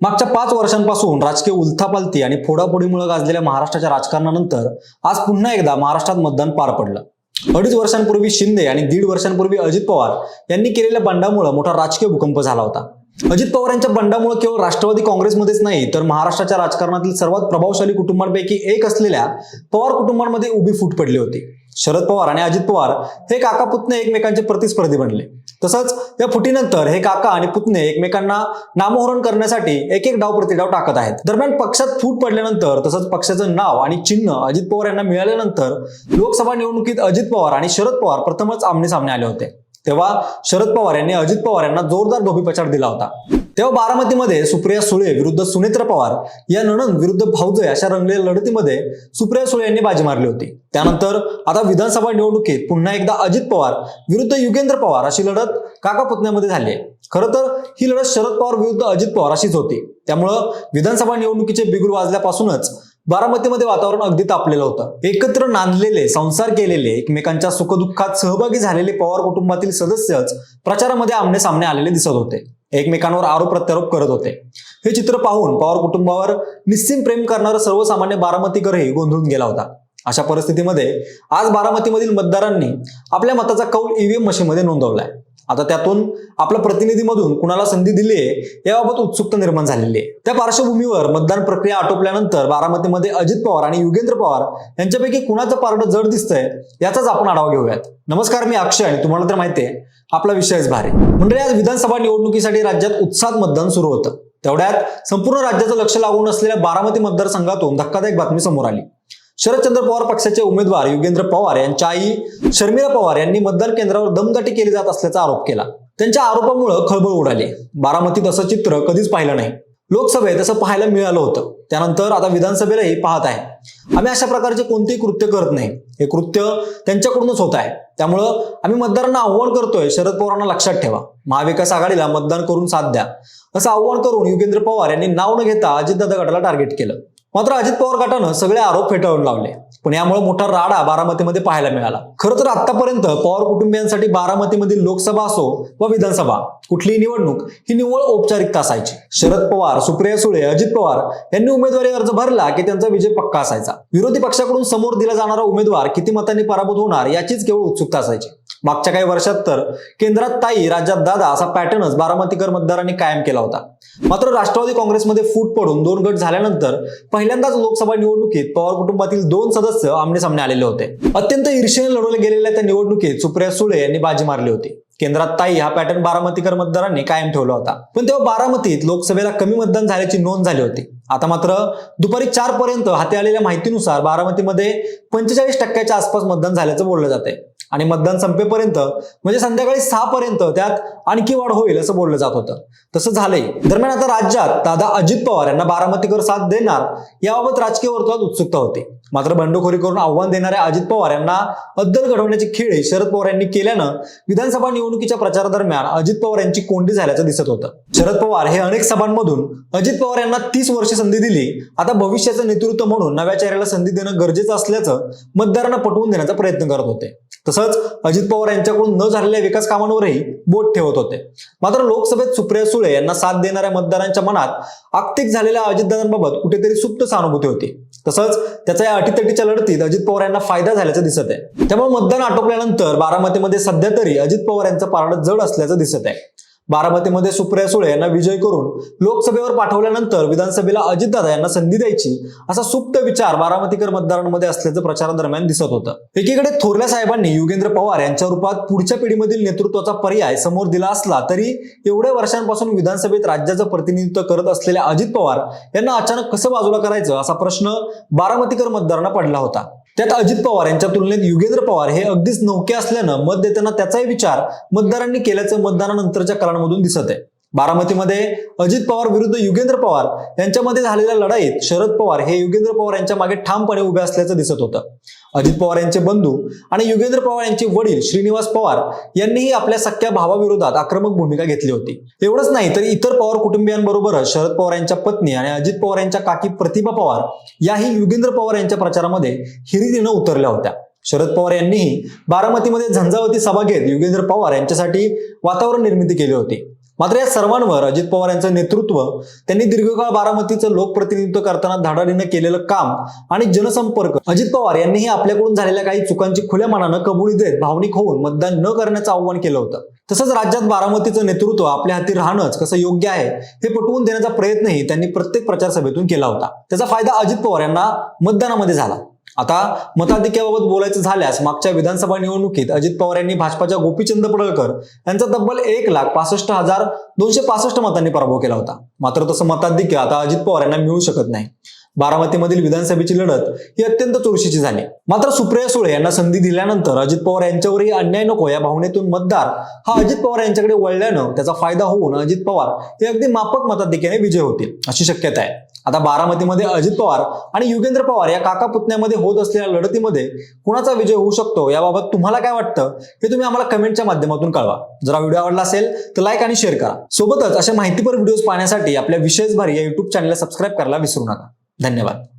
मागच्या पाच वर्षांपासून राजकीय उलथापालथी आणि फोडाफोडीमुळे गाजलेल्या महाराष्ट्राच्या राजकारणानंतर आज पुन्हा एकदा महाराष्ट्रात मतदान पार पडलं. अडीच वर्षांपूर्वी शिंदे आणि दीड वर्षांपूर्वी अजित पवार यांनी केलेल्या बंडामुळे मोठा राजकीय भूकंप झाला होता. अजित पवार यांच्या बंडामुळे केवळ राष्ट्रवादी काँग्रेसमध्येच नाही तर महाराष्ट्राच्या राजकारणातील सर्वात प्रभावशाली कुटुंबांपैकी एक असलेल्या पवार कुटुंबांमध्ये उभी फूट पडली होती. शरद पवार आणि अजित पवार हे काका पुतणे एकमेकांचे प्रतिस्पर्धी बनले. तसंच या फुटीनंतर हे काका आणि पुतणे एकमेकांना नामोहरण करण्यासाठी एक एक डाव प्रतिडाव टाकत आहेत. दरम्यान पक्षात फूट पडल्यानंतर तसंच पक्षाचं नाव आणि चिन्ह अजित पवार यांना मिळाल्यानंतर लोकसभा निवडणुकीत अजित पवार आणि शरद पवार प्रथमच आमने सामने आले होते. तेव्हा शरद पवार यांनी अजित पवार यांना जोरदार धोबीपचार दिला होता. तेव्हा बारामतीमध्ये सुप्रिया सुळे विरुद्ध सुनेत्र पवार या नणन विरुद्ध भाऊजय अशा रंगलेल्या लढतीमध्ये सुप्रिया सुळे यांनी बाजी मारली होती. त्यानंतर आता विधानसभा निवडणुकीत पुन्हा एकदा अजित पवार विरुद्ध युगेंद्र पवार अशी लढत काका पुतण्यामध्ये झाली आहे. खरं तर ही लढत शरद पवार विरुद्ध अजित पवार अशीच होती. त्यामुळं विधानसभा निवडणुकीचे बिगुल वाजल्यापासूनच बारामतीमध्ये वातावरण अगदी तापलेलं होतं. एकत्र नांदलेले संसार केलेले एकमेकांच्या सुखदुःखात सहभागी झालेले पवार कुटुंबातील सदस्यच प्रचारामध्ये आमने सामने आलेले दिसत होते. एकमेकांवर आरोप प्रत्यारोप करत होते. हे चित्र पाहून पवार कुटुंबावर निस्सीम प्रेम करणारा सर्वसामान्य बारामतीकरही गोंधळून गेला होता. अशा परिस्थितीमध्ये आज बारामतीमधील मतदारांनी आपल्या मताचा कौल ईव्हीएम मशीनमध्ये नोंदवलाय. आता त्यातून आपल्या प्रतिनिधीमधून कुणाला संधी दिली आहे याबाबत उत्सुकता निर्माण झालेली आहे. त्या पार्श्वभूमीवर मतदान प्रक्रिया आटोपल्यानंतर बारामतीमध्ये अजित पवार आणि युगेंद्र पवार यांच्यापैकी कुणाचं पारडं जड दिसतंय याचाच आपण आढावा घेऊयात. नमस्कार मी अक्षय आणि तुम्हाला तर माहिती आहे आपला विषयच भारी. म्हणजे आज विधानसभा निवडणुकीसाठी राज्यात उत्साहात मतदान सुरू होतं. तेवढ्यात संपूर्ण राज्याचं लक्ष लागून असलेल्या बारामती मतदारसंघातून धक्कादायक बातमी समोर आली. शरदचंद्र पवार पक्षाचे उमेदवार युगेंद्र पवार यांच्या आई शर्मिला पवार यांनी मतदान केंद्रावर दमदाटी केली जात असल्याचा आरोप केला. त्यांच्या आरोपामुळे खळबळ उडाली. बारामतीत असं चित्र कधीच पाहिलं नाही. लोकसभेत तसं पाहायला मिळालं होतं. त्यानंतर आता विधानसभेलाही पाहत आहे. आम्ही अशा प्रकारचे कोणतेही कृत्य करत नाही. हे कृत्य त्यांच्याकडूनच होत आहे. त्यामुळं आम्ही मतदारांना आव्हान करतोय शरद पवारांना लक्षात ठेवा. महाविकास आघाडीला मतदान करून साथ द्या. असं आव्हान करून युगेंद्र पवार यांनी नाव न घेता अजितदादा गटाला टार्गेट केलं. मात्र अजित पवार गटानं सगळे आरोप फेटाळून लावले. पण यामुळे मोठा राडा बारामतीमध्ये पाहायला मिळाला. खरं तर आतापर्यंत पवार कुटुंबियांसाठी बारामतीमधील लोकसभा असो व विधानसभा कुठलीही निवडणूक ही निव्वळ औपचारिकता असायची. शरद पवार सुप्रिया सुळे अजित पवार यांनी उमेदवारी अर्ज भरला की त्यांचा विजय पक्का असायचा. विरोधी पक्षाकडून समोर दिला जाणारा उमेदवार किती मतांनी पराभूत होणार याचीच केवळ उत्सुकता असायची. मागच्या काही वर्षात तर केंद्रात ताई राज्यात दादा असा पॅटर्नच बारामतीकर मतदारांनी कायम केला होता. मात्र राष्ट्रवादी काँग्रेसमध्ये फूट पडून दोन गट झाल्यानंतर पहिल्यांदाच लोकसभा निवडणुकीत पवार कुटुंबातील दोन सदस्य आमने सामने आलेले होते. अत्यंत ईर्षेने लढवल्या गेलेल्या त्या निवडणुकीत सुप्रिया सुळे यांनी बाजी मारली होती. केंद्रात ताई हा पॅटर्न बारामतीकर मतदारांनी कायम ठेवला होता. पण तेव्हा बारामतीत लोकसभेला कमी मतदान झाल्याची नोंद झाली होती. आता मात्र दुपारी चार पर्यंत हाती आलेल्या माहितीनुसार बारामतीमध्ये पंचेचाळीस टक्क्याच्या आसपास मतदान झाल्याचं बोललं जाते आणि मतदान संपेपर्यंत म्हणजे संध्याकाळी सहा पर्यंत त्यात आणखी वाढ होईल असं बोललं जात होतं. तसं झालंय. दरम्यान आता राज्यात दादा अजित पवार यांना बारामतीकर साथ देणार याबाबत राजकीय वर्तुळात उत्सुकता होती. मात्र बंडखोरी करून आव्हान देणाऱ्या अजित पवार यांना अद्दल घडवण्याची खेळ शरद पवार यांनी केल्यानं विधानसभा निवडणुकीच्या प्रचारादरम्यान अजित पवार यांची कोंडी झाल्याचं दिसत होतं. शरद पवार हे अनेक सभांमधून अजित पवार यांना तीस वर्ष संधी दिली. आता भविष्याचं नेतृत्व म्हणून नव्या चेहऱ्याला संधी देणं गरजेचं असल्याचं मतदारांना पटवून देण्याचा प्रयत्न करत होते. तसंच अजित पवार यांच्याकडून न झालेल्या विकास कामांवरही बोट ठेवत होते. मात्र लोकसभेत सुप्रिया सुळे यांना साथ देणाऱ्या मतदारांच्या मनात आक्तिक झालेल्या अजितदादांबाबत कुठेतरी सुप्त सहानुभूती होती. तसंच त्याच्या या अटीतटीच्या लढतीत अजित पवार यांना फायदा झाल्याचं दिसत आहे त्यामुळे मतदान आटोपल्यानंतर बारामतीमध्ये सध्या तरी अजित पवार यांचं पारड जड असल्याचं दिसत आहे बारामतीमध्ये सुप्रिया सुळे यांना विजय करून लोकसभेवर पाठवल्यानंतर विधानसभेला अजितदादा यांना संधी द्यायची असा सुप्त विचार बारामतीकर मतदारांमध्ये असल्याचं प्रचारादरम्यान दिसत होतं. एकीकडे थोरल्या साहेबांनी युगेंद्र पवार यांच्या रूपात पुढच्या पिढीमधील नेतृत्वाचा पर्याय समोर दिला असला तरी एवढ्या वर्षांपासून विधानसभेत राज्याचं प्रतिनिधित्व करत असलेल्या अजित पवार यांना अचानक कसं बाजूला करायचं असा प्रश्न बारामतीकर मतदारांना पडला होता. त्यात अजित पवार यांच्या तुलनेत युगेंद्र पवार हे अगदीच नौके असल्यानं मत देताना त्याचाही विचार मतदारांनी केल्याचं मतदानानंतरच्या काळांमधून दिसत आहे. बारामतीमध्ये अजित पवार विरुद्ध युगेंद्र पवार यांच्यामध्ये झालेल्या लढाईत शरद पवार हे युगेंद्र पवार यांच्या मागे ठामपणे उभे असल्याचं दिसत होतं. अजित पवार यांचे बंधू आणि युगेंद्र पवार यांचे वडील श्रीनिवास पवार यांनीही आपल्या सख्या भावाविरोधात आक्रमक भूमिका घेतली होती. एवढंच नाही तर इतर पवार कुटुंबियांबरोबरच शरद पवार यांच्या पत्नी आणि अजित पवार यांच्या काकी प्रतिभा पवार याही युगेंद्र पवार यांच्या प्रचारामध्ये हिरिरीनं उतरल्या होत्या. शरद पवार यांनीही बारामतीमध्ये झंझावती सभा घेत युगेंद्र पवार यांच्यासाठी वातावरण निर्मिती केली होती. मात्र या सर्वांवर अजित पवार यांचं नेतृत्व त्यांनी दीर्घकाळ बारामतीचं लोकप्रतिनिधित्व करताना धाडाडीनं केलेलं काम आणि जनसंपर्क अजित पवार यांनीही आपल्याकडून झालेल्या काही चुकांची खुल्या मनानं कबुली देत भावनिक होऊन मतदान न करण्याचं आव्हान केलं होतं. तसंच राज्यात बारामतीचं नेतृत्व आपल्या हाती राहणंच कसं योग्य आहे हे पटवून देण्याचा प्रयत्नही त्यांनी प्रत्येक प्रचार सभेतून केला होता. त्याचा फायदा अजित पवार यांना मतदानामध्ये झाला. आता मताधिक्याबाबत बोलायचं झाल्यास मागच्या विधानसभा निवडणुकीत अजित पवार यांनी भाजपाच्या गोपीचंद पडळकर यांचा तब्बल एक लाख पासष्ट हजार दोनशे पासष्ट मतांनी पराभव केला होता. मात्र तसं मताधिक्य आता अजित पवार यांना मिळू शकत नाही. बारामतीमधील विधानसभेची लढत ही अत्यंत चुरशीची झाली. मात्र सुप्रिया सुळे यांना संधी दिल्यानंतर अजित पवार यांच्यावरही अन्याय नको. या भावनेतून मतदार हा अजित पवार यांच्याकडे वळल्यानं त्याचा फायदा होऊन अजित पवार हे अगदी माफक मताधिक्याने विजय होतील अशी शक्यता आहे. आता बारामतीमध्ये अजित पवार आणि युगेंद्र पवार या काका पुतण्यामध्ये होत असलेल्या लढतीमध्ये कुणाचा विजय होऊ शकतो याबाबत तुम्हाला काय वाटतं हे तुम्ही आम्हाला कमेंटच्या माध्यमातून कळवा. जर व्हिडिओ आवडला असेल तर लाईक आणि शेअर करा. सोबतच अशा माहितीपर व्हिडिओज पाहण्यासाठी आपल्या विशेष भारी या युट्यूब चॅनलला सबस्क्राईब करायला विसरू नका. धन्यवाद.